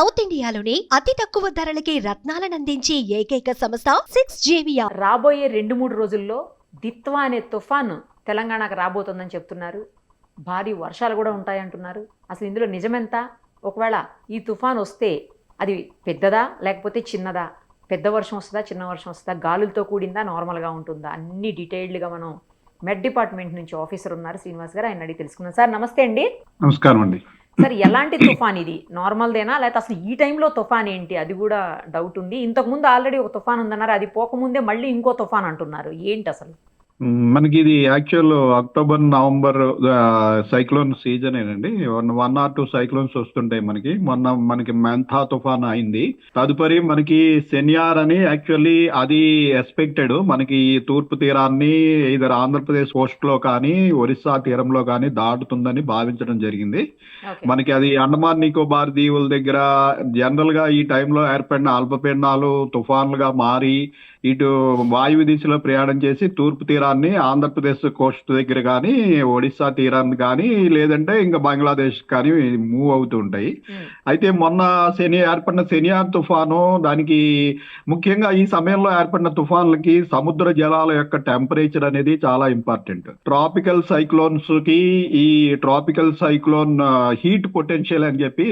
South ఇండియాలోని అతి తక్కువ ధరలకి రత్నాలనందించే ఏకైక సంస్థ సిక్స్ జేవియా రాబోయే రెండు మూడు రోజుల్లో దిత్వా అనే తుఫాను తెలంగాణకు రాబోతుందని చెప్తున్నారు. భారీ వర్షాలు కూడా ఉంటాయంటున్నారు అసలు ఇందులో నిజమెంత? ఒకవేళ ఈ తుఫాన్ వస్తే అది పెద్దదా లేకపోతే చిన్నదా? పెద్ద వర్షం వస్తుందా చిన్న వర్షం వస్తుందా? గాలులతో కూడిందా నార్మల్గా ఉంటుందా? అన్ని డీటెయిల్డ్గా మనం మెడ్ డిపార్ట్మెంట్ నుంచి ఆఫీసర్ ఉన్నారు శ్రీనివాస్ గారు. ఆయన అడిగి తెలుసుకుందాం. సార్ నమస్తే అండి. నమస్కారం అండి. సరే ఎలాంటి తుఫాన్ ఇది నార్మల్దేనా? లేకపోతే అసలు ఈ టైంలో తుఫాన్ ఏంటి అది కూడా డౌట్ ఉంది. ఇంతకుముందు ఆల్రెడీ ఒక తుఫాన్ ఉందన్నారు అది పోకముందే మళ్ళీ ఇంకో తుఫాన్ అంటున్నారు ఏంటి అసలు? మనకి ఇది actual October November cyclone season ఏనండి. వన్ ఆర్ టూ సైక్లోన్స్ వస్తుంటాయి మనకి. మొన్న మనకి మెంథా తుఫాన్ అయింది. తదుపరి మనకి సెనియార్ అని యాక్చువల్లీ అది ఎక్స్పెక్టెడ్ మనకి తూర్పు తీరాన్ని ఇదర్ ఆంధ్రప్రదేశ్ కోస్ట్లో కానీ ఒరిస్సా తీరంలో కానీ దాటుతుందని భావించడం జరిగింది. మనకి అది అండమాన్ నికోబార్ దీవుల దగ్గర జనరల్గా ఈ టైంలో ఏర్పడిన అల్పపీడనాలు తుఫాన్లుగా మారి ఇటు వాయువ్య దిశలో ప్రయాణం చేసి తూర్పు తీరాన్ని ఆంధ్రప్రదేశ్ కోస్ట్ దగ్గర కానీ ఒడిశా తీరాన్ని కానీ లేదంటే ఇంకా బంగ్లాదేశ్ కానీ మూవ్ అవుతూ ఉంటాయి. అయితే మొన్న శని ఏర్పడిన శనియార్ తుఫాను దానికి ముఖ్యంగా ఈ సమయంలో ఏర్పడిన తుఫాన్లకి సముద్ర జలాల యొక్క టెంపరేచర్ అనేది చాలా ఇంపార్టెంట్. ట్రాపికల్ సైక్లోన్స్కి ఈ ట్రాపికల్ సైక్లోన్ హీట్ పొటెన్షియల్ అని చెప్పి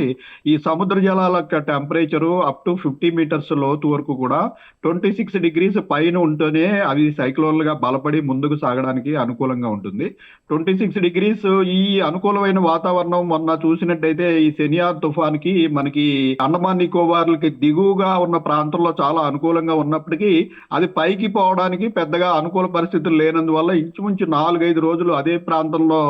ఈ సముద్ర జలాల యొక్క temperature up to fifty metres లోతు వరకు కూడా ట్వంటీ సిక్స్ డిగ్రీస్ పైన ఉంటేనే అవి సైక్లోన్లుగా బలపడి ముందుకు సాగడానికి అనుకూలంగా ఉంటుంది. ట్వంటీ సిక్స్ డిగ్రీస్ ఈ అనుకూలమైన వాతావరణం మొన్న చూసినట్టయితే ఈ శనియార్ తుఫాన్కి మనకి అండమాన్ నికోబార్లకి దిగువగా ఉన్న ప్రాంతంలో చాలా అనుకూలంగా ఉన్నప్పటికీ అది పైకి పోవడానికి పెద్దగా అనుకూల పరిస్థితులు లేనందువల్ల ఇంచుమించు నాలుగైదు రోజులు అదే ప్రాంతంలో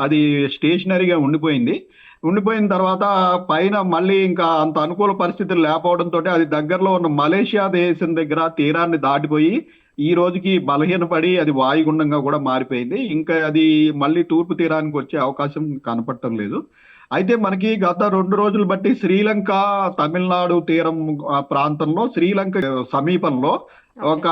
అది స్టేషనరీగా ఉండిపోయింది. ఉండిపోయిన తర్వాత పైన మళ్ళీ ఇంకా అంత అనుకూల పరిస్థితులు లేకపోవడంతో అది దగ్గరలో ఉన్న మలేషియా దేశం దగ్గర తీరాన్ని దాటిపోయి ఈ రోజుకి బలహీనపడి అది వాయుగుండంగా కూడా మారిపోయింది. ఇంకా అది మళ్ళీ తూర్పు తీరానికి వచ్చే అవకాశం కనపడటం లేదు. అయితే మనకి గత రెండు రోజులు బట్టి శ్రీలంక తమిళనాడు తీరం ఆ ప్రాంతంలో శ్రీలంక సమీపంలో ఒక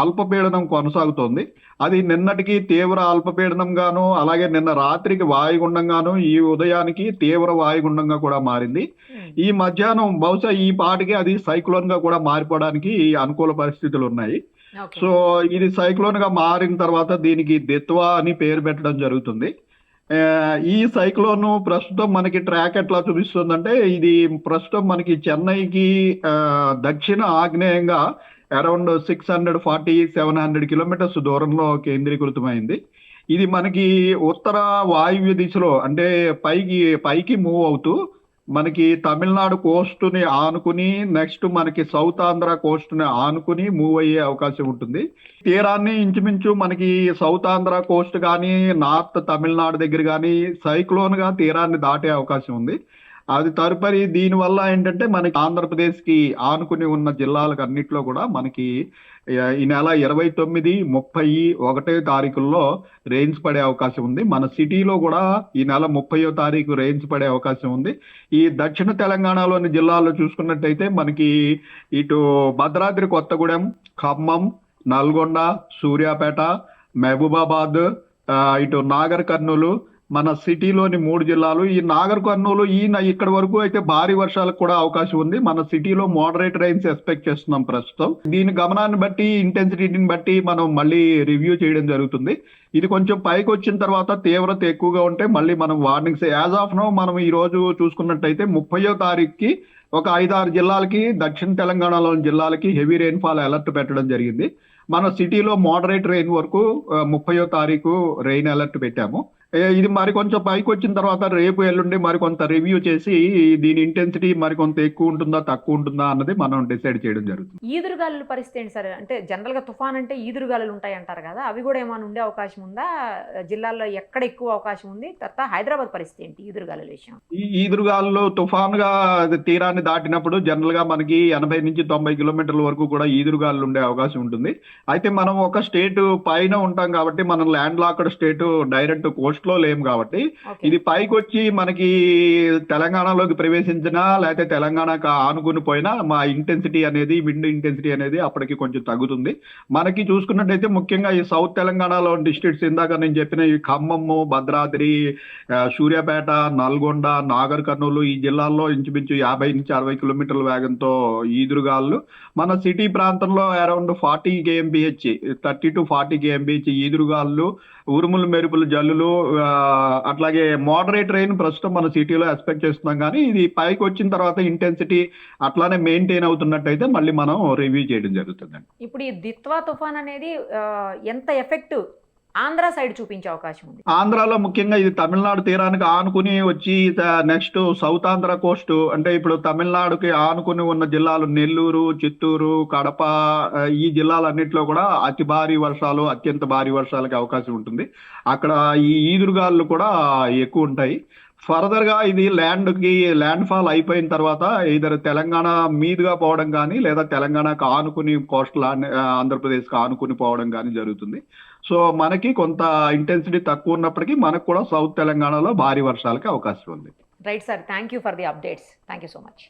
అల్పపీడనం కొనసాగుతోంది. అది నిన్నటికి తీవ్ర అల్పపీడనం గాను అలాగే నిన్న రాత్రికి వాయుగుండంగాను ఈ ఉదయానికి తీవ్ర వాయుగుండంగా కూడా మారింది. ఉమ్, ఈ మధ్యాహ్నం బహుశా ఈ పాటికి అది సైక్లోన్గా కూడా మారిపోవడానికి అనుకూల పరిస్థితులు ఉన్నాయి. సో ఇది సైక్లోన్గా మారిన తర్వాత దీనికి దిత్వా అని పేరు పెట్టడం జరుగుతుంది. ఈ సైక్లోన్ ప్రస్తుతం మనకి ట్రాక్ ఎట్లా చూపిస్తుందంటే ఇది ప్రస్తుతం మనకి చెన్నైకి దక్షిణ ఆగ్నేయంగా around six hundred forty seven hundred kilometres దూరంలో కేంద్రీకృతమైంది. ఇది మనకి ఉత్తర వాయువ్య దిశలో అంటే పైకి పైకి మూవ్ అవుతూ మనకి తమిళనాడు కోస్ట్ని ఆనుకుని నెక్స్ట్ మనకి సౌత్ ఆంధ్ర కోస్ట్ని ఆనుకుని మూవ్ అయ్యే అవకాశం ఉంటుంది. తీరాన్ని ఇంచుమించు మనకి సౌత్ ఆంధ్ర కోస్ట్ కానీ నార్త్ తమిళనాడు దగ్గర కానీ సైక్లోన్గా తీరాన్ని దాటే అవకాశం ఉంది. అది తదుపరి దీనివల్ల ఏంటంటే మనకి ఆంధ్రప్రదేశ్కి ఆనుకుని ఉన్న జిల్లాలకు అన్నిట్లో కూడా మనకి ఈ నెల ఇరవై తొమ్మిది ముప్పై ఒకటో తారీఖుల్లో రేంజ్ పడే అవకాశం ఉంది. మన సిటీలో కూడా ఈ నెల ముప్పయో తారీఖు రేంజ్ పడే అవకాశం ఉంది. ఈ దక్షిణ తెలంగాణలోని జిల్లాల్లో చూసుకున్నట్టయితే మనకి ఇటు భద్రాద్రి కొత్తగూడెం ఖమ్మం నల్గొండ సూర్యాపేట మహబూబాబాద్ ఇటు నాగర్ కర్నూలు మన సిటీలోని మూడు జిల్లాలు ఈ నాగర్ కర్నూలు ఈ ఇక్కడ వరకు అయితే భారీ వర్షాలకు కూడా అవకాశం ఉంది. మన సిటీలో మోడరేట్ రైన్స్ ఎక్స్పెక్ట్ చేస్తున్నాం ప్రస్తుతం. దీని గమనాన్ని బట్టి ఇంటెన్సిటీని బట్టి మనం మళ్ళీ రివ్యూ చేయడం జరుగుతుంది. ఇది కొంచెం పైకి వచ్చిన తర్వాత తీవ్రత ఎక్కువగా ఉంటే మళ్ళీ మనం వార్నింగ్స్ యాజ్ ఆఫ్ నో మనం ఈ రోజు చూసుకున్నట్టయితే ముప్పయో తారీఖుకి ఒక ఐదారు జిల్లాలకి దక్షిణ తెలంగాణలోని జిల్లాలకి హెవీ రెయిన్ఫాల్ అలర్ట్ పెట్టడం జరిగింది. మన సిటీలో మోడరేట్ రెయిన్ వరకు ముప్పయో తారీఖు రెయిన్ అలర్ట్ పెట్టాము. ఇది మరి కొంచెం పైకి వచ్చిన తర్వాత రేపు ఎల్లుండి మరి కొంత రివ్యూ చేసి దీని ఇంటెన్సిటీ మరి కొంత ఎక్కువ ఉంటుందా తక్కువ ఉంటుందా అన్నది మనం డిసైడ్ చేయడం జరుగుతుంది. ఈదురుగాలుల పరిస్థితి ఏంటి సార్? అంటే జనరల్గా తుఫాన్ అంటే ఈదురుగాలులు ఉంటాయి అంటారు కదా అవి కూడా ఏమైనా ఉండే అవకాశం ఉందా? జిల్లాల్లో ఎక్కడ ఎక్కువ అవకాశం ఉంది? తర్వాత హైదరాబాద్ పరిస్థితి ఏంటి ఈదురుగాలుల విషయం? ఈ ఈదురుగాలు తుఫాన్గా అది తీరాన్ని దాటినప్పుడు జనరల్గా మనకి ఎనభై నుంచి తొంభై కిలోమీటర్ల వరకు కూడా ఈదురుగాలు ఉండే అవకాశం ఉంటుంది. అయితే మనం ఒక స్టేట్ పైన ఉంటాం కాబట్టి మనం land locked state direct coast కోస్ట్లో లేము కాబట్టి ఇది పైకి వచ్చి మనకి తెలంగాణలోకి ప్రవేశించినా లేకపోతే తెలంగాణకు ఆనుకుని పోయినా మా ఇంటెన్సిటీ అనేది విండ్ ఇంటెన్సిటీ అనేది అప్పటికి కొంచెం తగ్గుతుంది. మనకి చూసుకున్నట్టయితే ముఖ్యంగా ఈ సౌత్ తెలంగాణలో డిస్ట్రిక్ట్స్ ఇందాక నేను చెప్పిన ఈ ఖమ్మము భద్రాద్రి సూర్యాపేట నల్గొండ నాగర్ కర్నూలు ఈ జిల్లాల్లో ఇంచుమించు యాభై నుంచి అరవై కిలోమీటర్ల వేగంతో ఈదురుగాలు మన సిటీ ప్రాంతంలో around forty KMPH thirty to forty KMPH ఈదురుగాలు ఉరుములు మెరుపులు జల్లులు అట్లాగే మోడరేట్ రైన్ ప్రస్తుతం మన సిటీలో ఎక్స్పెక్ట్ చేస్తున్నాం కానీ ఇది పైకి వచ్చిన తర్వాత ఇంటెన్సిటీ అట్లానే మెయింటైన్ అవుతున్నట్టయితే మళ్ళీ మనం రివ్యూ చేయడం జరుగుతుందండి. ఇప్పుడు ఈ దిత్వా తుఫాన్ అనేది ఎంత ఎఫెక్ట్ ఆంధ్ర సైడ్ చూపించే అవకాశం ఉంది. ఆంధ్రాలో ముఖ్యంగా ఇది తమిళనాడు తీరానికి ఆనుకుని వచ్చి నెక్స్ట్ సౌత్ ఆంధ్ర కోస్ట్ అంటే ఇప్పుడు తమిళనాడుకి ఆనుకుని ఉన్న జిల్లాలు నెల్లూరు చిత్తూరు కడప ఈ జిల్లాలన్నింటిలో కూడా అతి భారీ వర్షాలు అత్యంత భారీ వర్షాలకి అవకాశం ఉంటుంది. అక్కడ ఈ ఈదురుగాలు కూడా ఎక్కువ ఉంటాయి. ఫర్దర్గా ఇది ల్యాండ్కి ల్యాండ్ ఫాల్ అయిపోయిన తర్వాత ఇద్దరు తెలంగాణ మీదుగా పోవడం కానీ లేదా తెలంగాణకు ఆనుకుని కోస్టల్ ఆంధ్రప్రదేశ్కి ఆనుకుని పోవడం కానీ జరుగుతుంది. సో మనకి కొంత ఇంటెన్సిటీ తక్కువ ఉన్నప్పటికీ మనకు కూడా సౌత్ తెలంగాణలో భారీ వర్షాలకి అవకాశం ఉంది. Right sir thank you for the updates thank you so much